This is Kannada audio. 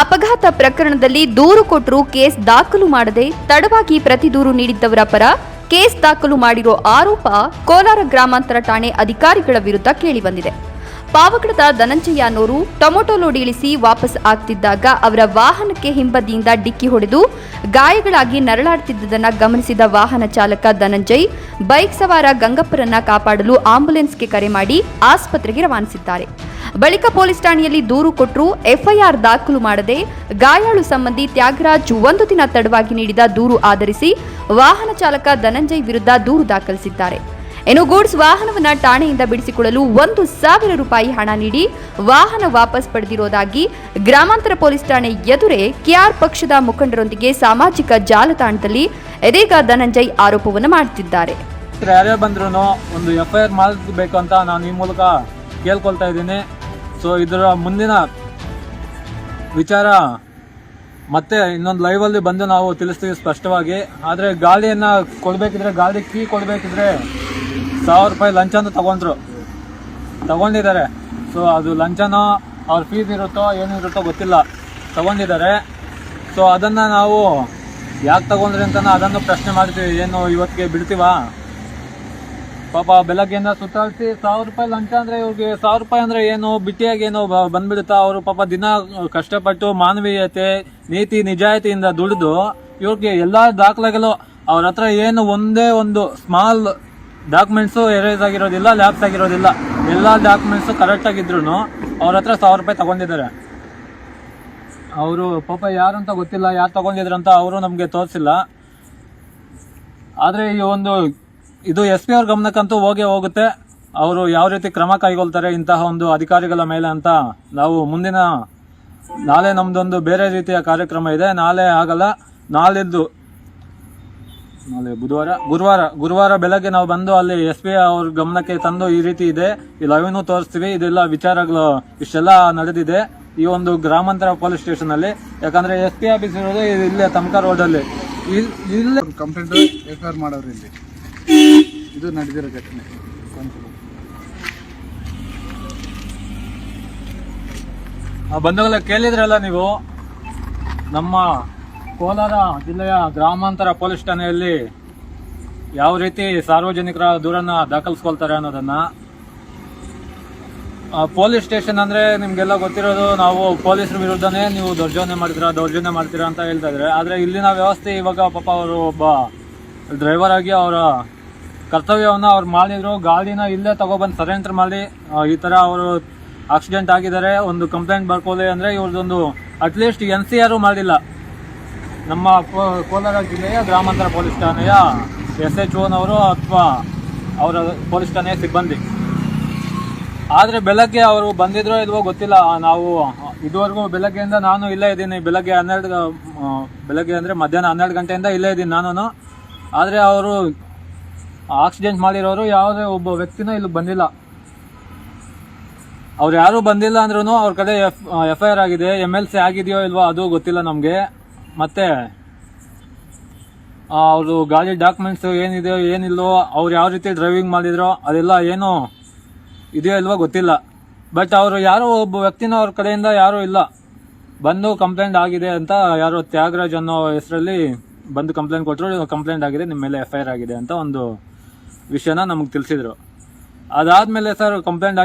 ಅಪಘಾತ ಪ್ರಕರಣದಲ್ಲಿ ದೂರು ಕೊಟ್ಟರೂ ಕೇಸ್ ದಾಖಲು ಮಾಡದೆ ತಡವಾಗಿ ಪ್ರತಿ ದೂರು ನೀಡಿದ್ದವರ ಪರ ಕೇಸ್ ದಾಖಲು ಮಾಡಿರೋ ಆರೋಪ ಕೋಲಾರ ಗ್ರಾಮಾಂತರ ಠಾಣೆ ಅಧಿಕಾರಿಗಳ ವಿರುದ್ಧ ಕೇಳಿಬಂದಿದೆ. ಪಾವಗಡದ ಧನಂಜಯ ಅನ್ನೋರು ಟೊಮೊಟೊ ಲೋಡ್ ಇಳಿಸಿ ವಾಪಸ್ ಆಗ್ತಿದ್ದಾಗ ಅವರ ವಾಹನಕ್ಕೆ ಹಿಂಬದಿಯಿಂದ ಡಿಕ್ಕಿ ಹೊಡೆದು ಗಾಯಗಳಾಗಿ ನರಳಾಡ್ತಿದ್ದುದನ್ನು ಗಮನಿಸಿದ ವಾಹನ ಚಾಲಕ ಧನಂಜಯ್ ಬೈಕ್ ಸವಾರ ಗಂಗಪ್ಪರನ್ನ ಕಾಪಾಡಲು ಆಂಬ್ಯುಲೆನ್ಸ್ಗೆ ಕರೆ ಮಾಡಿ ಆಸ್ಪತ್ರೆಗೆ ರವಾನಿಸಿದ್ದಾರೆ. ಬಳಿಕ ಪೊಲೀಸ್ ಠಾಣೆಯಲ್ಲಿ ದೂರು ಕೊಟ್ಟರು ಎಫ್ಐಆರ್ ದಾಖಲು ಮಾಡದೆ ಗಾಯಾಳು ಸಂಬಂಧಿ ತ್ಯಾಗರಾಜ್ ಒಂದು ದಿನ ತಡವಾಗಿ ನೀಡಿದ ದೂರು ಆಧರಿಸಿ ವಾಹನ ಚಾಲಕ ಧನಂಜಯ್ ವಿರುದ್ಧ ದೂರು ದಾಖಲಿಸಿದ್ದಾರೆ. ಇನ್ನು ಗೂಡ್ಸ್ ವಾಹನವನ್ನ ಠಾಣೆಯಿಂದ ಬಿಡಿಸಿಕೊಳ್ಳಲು ಒಂದು ಸಾವಿರ ರೂಪಾಯಿ ಹಣ ನೀಡಿ ವಾಹನ ವಾಪಸ್ ಪಡೆದಿರೋದಾಗಿ ಗ್ರಾಮಾಂತರ ಪೊಲೀಸ್ ಠಾಣೆ ಎದುರೇ ಕೆಆರ್ ಪಕ್ಷದ ಮುಖಂಡರೊಂದಿಗೆ ಸಾಮಾಜಿಕ ಜಾಲತಾಣದಲ್ಲಿ ಇದೀಗ ಧನಂಜಯ್ ಆರೋಪವನ್ನು ಮಾಡುತ್ತಿದ್ದಾರೆ ಯಾರೇ ಬಂದ್ರು ಒಂದು ಎಫ್ಐಆರ್ ಮಾಡಬೇಕು ಅಂತ ನಾನು ಈ ಮೂಲಕ ಕೇಳ್ಕೊಳ್ತಾ ಇದ್ದೀನಿ. ಸೊ ಇದರ ಮುಂದಿನ ವಿಚಾರ ಮತ್ತೆ ಇನ್ನೊಂದು ಲೈವಲ್ಲಿ ಬಂದು ನಾವು ತಿಳಿಸ್ತೀವಿ ಸ್ಪಷ್ಟವಾಗಿ. ಆದರೆ ಗಾಳಿಯನ್ನು ಕೊಡಬೇಕಿದ್ರೆ, ಗಾಳಿ ಕೀ ಕೊಡಬೇಕಿದ್ರೆ ಸಾವಿರ ರೂಪಾಯಿ ಲಂಚನೂ ತಗೊಂಡ್ರು. ತಗೊಂಡಿದ್ದಾರೆ. ಸೊ ಅದು ಲಂಚನೋ, ಅವ್ರ ಫೀಸ್ ಇರುತ್ತೋ ಏನಿರುತ್ತೋ ಗೊತ್ತಿಲ್ಲ. ತಗೊಂಡಿದ್ದಾರೆ. ಸೊ ಅದನ್ನು ನಾವು ಯಾಕೆ ತಗೊಂಡ್ರಿ ಅಂತ ಅದನ್ನು ಪ್ರಶ್ನೆ ಮಾಡ್ತೀವಿ. ಏನು ಇವತ್ತಿಗೆ ಬಿಡ್ತೀವಾ? ಪಾಪ ಬೆಳಗ್ಗೆಯಿಂದ ಸುತ್ತಾಡಿಸಿ ಸಾವಿರ ರೂಪಾಯಿ ಲಂಚ ಅಂದ್ರೆ ಇವ್ರಿಗೆ ಸಾವಿರ ರೂಪಾಯಿ ಅಂದ್ರೆ ಏನು, ಬಿಟ್ಟಿಯಾಗಿ ಏನು ಬಂದ್ಬಿಡುತ್ತಾ? ಅವರು ಪಾಪ ದಿನ ಕಷ್ಟಪಟ್ಟು ಮಾನವೀಯತೆ, ನೀತಿ, ನಿಜಾಯಿತಿಯಿಂದ ದುಡಿದು ಇವ್ರಿಗೆ ಎಲ್ಲಾ ದಾಖಲೆಗಳು ಅವ್ರ ಹತ್ರ ಏನು ಒಂದೇ ಒಂದು ಸ್ಮಾಲ್ ಡಾಕ್ಯುಮೆಂಟ್ಸು ಎರೇಸ್ ಆಗಿರೋದಿಲ್ಲ ಲ್ಯಾಪ್ಸ್ ಆಗಿರೋದಿಲ್ಲ. ಎಲ್ಲ ಡಾಕ್ಯುಮೆಂಟ್ಸು ಕರೆಕ್ಟ್ ಆಗಿದ್ರು ಅವ್ರ ಹತ್ರ ಸಾವಿರ ರೂಪಾಯಿ ತಗೊಂಡಿದ್ದಾರೆ. ಅವರು ಪಾಪ ಯಾರು ಅಂತ ಗೊತ್ತಿಲ್ಲ, ಯಾರು ತಗೊಂಡಿದ್ರು ಅಂತ ಅವರು ನಮಗೆ ತೋರಿಸಿಲ್ಲ. ಆದರೆ ಈ ಒಂದು ಇದು ಎಸ್ ಪಿ ಅವ್ರ ಗಮನಕ್ಕಂತೂ ಹೋಗೇ ಹೋಗುತ್ತೆ. ಅವರು ಯಾವ ರೀತಿ ಕ್ರಮ ಕೈಗೊಳ್ತಾರೆ ಇಂತಹ ಒಂದು ಅಧಿಕಾರಿಗಳ ಮೇಲೆ ಅಂತ ನಾವು ಮುಂದಿನ ನಾಳೆ ನಮ್ದೊಂದು ಬೇರೆ ರೀತಿಯ ಕಾರ್ಯಕ್ರಮ ಇದೆ. ನಾಳೆ ಆಗಲ್ಲ, ನಾಳಿದ್ದು. ನಾಳೆ ಬುಧವಾರ, ಗುರುವಾರ ಗುರುವಾರ ಬೆಳಗ್ಗೆ ನಾವು ಬಂದು ಅಲ್ಲಿ ಎಸ್ ಪಿ ಅವ್ರ ಗಮನಕ್ಕೆ ತಂದು ಈ ರೀತಿ ಇದೆ. ಈ ಲೈವ್ನು ತೋರಿಸ್ತೀವಿ. ಇದೆಲ್ಲ ವಿಚಾರಗಳು, ಇಷ್ಟೆಲ್ಲ ನಡೆದಿದೆ ಈ ಒಂದು ಗ್ರಾಮಾಂತರ ಪೊಲೀಸ್ ಸ್ಟೇಷನ್ ಅಲ್ಲಿ. ಯಾಕಂದ್ರೆ ಎಸ್ ಪಿ ಆಫೀಸ್ ಇರೋದು ಇಲ್ಲೇ ತಮಕ ರೋಡ್ ಅಲ್ಲಿ. ಇಲ್- ಕಂಪ್ಲೇಂಟ್ ಆರ್ ಮಾಡೋರು ಇಲ್ಲಿ. ಇದು ನಡೆದಿರೋ ಘಟನೆ. ಬಂಧುಗಳ, ಕೇಳಿದ್ರಲ್ಲ ನೀವು? ನಮ್ಮ ಕೋಲಾರ ಜಿಲ್ಲೆಯ ಗ್ರಾಮಾಂತರ ಪೊಲೀಸ್ ಠಾಣೆಯಲ್ಲಿ ಯಾವ ರೀತಿ ಸಾರ್ವಜನಿಕರ ದೂರನ್ನ ದಾಖಲಿಸ್ಕೊಳ್ತಾರೆ ಅನ್ನೋದನ್ನ ಪೊಲೀಸ್ ಸ್ಟೇಷನ್ ಅಂದ್ರೆ ನಿಮಗೆಲ್ಲ ಗೊತ್ತಿರೋದು, ನಾವು ಪೊಲೀಸರ ವಿರುದ್ಧನೇ ನೀವು ದೌರ್ಜನ್ಯ ಮಾಡ್ತೀರಾ ದೌರ್ಜನ್ಯ ಮಾಡ್ತೀರಾ ಅಂತ ಹೇಳ್ತಾ ಇದ್ರೆ ಆದರೆ ಇಲ್ಲಿನ ವ್ಯವಸ್ಥೆ ಇವಾಗ ಪಾಪ ಅವರು ಒಬ್ಬ ಡ್ರೈವರ್ ಆಗಿ ಅವರ ಕರ್ತವ್ಯವನ್ನು ಅವ್ರು ಮಾಡಿದ್ರು. ಗಾಡಿನ ಇಲ್ಲೇ ತಗೊಬಂದು ಸರೆಂಡರ್ ಮಾಡಿ ಈ ಥರ ಅವರು ಆಕ್ಸಿಡೆಂಟ್ ಆಗಿದ್ದಾರೆ. ಒಂದು ಕಂಪ್ಲೇಂಟ್ ಬರ್ಕೊಳ್ಳಿ ಅಂದರೆ ಇವ್ರದ್ದೊಂದು ಅಟ್ಲೀಸ್ಟ್ ಎನ್ ಸಿ ಆರು ಮಾಡಿಲ್ಲ. ನಮ್ಮ ಕೋಲಾರ ಜಿಲ್ಲೆಯ ಗ್ರಾಮಾಂತರ ಪೊಲೀಸ್ ಠಾಣೆಯ ಎಸ್ ಎಚ್ ಓನವರು ಅಥವಾ ಅವರ ಪೊಲೀಸ್ ಠಾಣೆಯ ಸಿಬ್ಬಂದಿ. ಆದರೆ ಬೆಳಗ್ಗೆ ಅವರು ಬಂದಿದ್ರೋ ಇಲ್ವೋ ಗೊತ್ತಿಲ್ಲ. ನಾವು ಇದುವರೆಗೂ ಬೆಳಗ್ಗೆಯಿಂದ ನಾನು ಇಲ್ಲೇ ಇದ್ದೀನಿ. ಬೆಳಗ್ಗೆ ಹನ್ನೆರಡು ಬೆಳಗ್ಗೆ ಅಂದರೆ ಮಧ್ಯಾಹ್ನ ಹನ್ನೆರಡು ಗಂಟೆಯಿಂದ ಇಲ್ಲೇ ಇದ್ದೀನಿ ನಾನು ಆದರೆ ಅವರು ಆಕ್ಸಿಡೆಂಟ್ ಮಾಡಿರೋರು ಯಾವುದೇ ಒಬ್ಬ ವ್ಯಕ್ತಿನೂ ಇಲ್ಲಿ ಬಂದಿಲ್ಲ. ಅವ್ರು ಯಾರು ಬಂದಿಲ್ಲ ಅಂದ್ರೂ ಅವ್ರ ಕಡೆ ಎಫ್ ಎಫ್ ಐ ಆರ್ ಆಗಿದೆ ಎಂ ಎಲ್ ಸಿ ಆಗಿದೆಯೋ ಇಲ್ವೋ ಅದು ಗೊತ್ತಿಲ್ಲ ನಮಗೆ. ಮತ್ತೆ ಅವರು ಗಾಡಿ ಡಾಕ್ಯುಮೆಂಟ್ಸ್ ಏನಿದೆಯೋ ಏನಿಲ್ವೋ ಅವ್ರು ಯಾವ ರೀತಿ ಡ್ರೈವಿಂಗ್ ಮಾಡಿದ್ರೋ ಅದೆಲ್ಲ ಏನು ಇದೆಯೋ ಇಲ್ವೋ ಗೊತ್ತಿಲ್ಲ. ಬಟ್ ಅವರು ಯಾರೋ ಒಬ್ಬ ವ್ಯಕ್ತಿನ ಅವ್ರ ಕಡೆಯಿಂದ ಯಾರೂ ಇಲ್ಲ. ಬಂದು ಕಂಪ್ಲೇಂಟ್ ಆಗಿದೆ ಅಂತ ಯಾರೋ ತ್ಯಾಗರಾಜ್ ಅನ್ನೋ ಹೆಸರಲ್ಲಿ ಬಂದು ಕಂಪ್ಲೇಂಟ್ ಕೊಟ್ಟರು ಕಂಪ್ಲೇಂಟ್ ಆಗಿದೆ ನಿಮ್ಮ ಮೇಲೆ ಎಫ್ ಐ ಆರ್ ಆಗಿದೆ ಅಂತ ಒಂದು ವಿಷಯನ ನಮಗೆ ತಿಳಿಸಿದ್ರು. ಅದಾದ್ಮೇಲೆ ಸರ್ ಕಂಪ್ಲೇಂಟ್ ಆಗಿ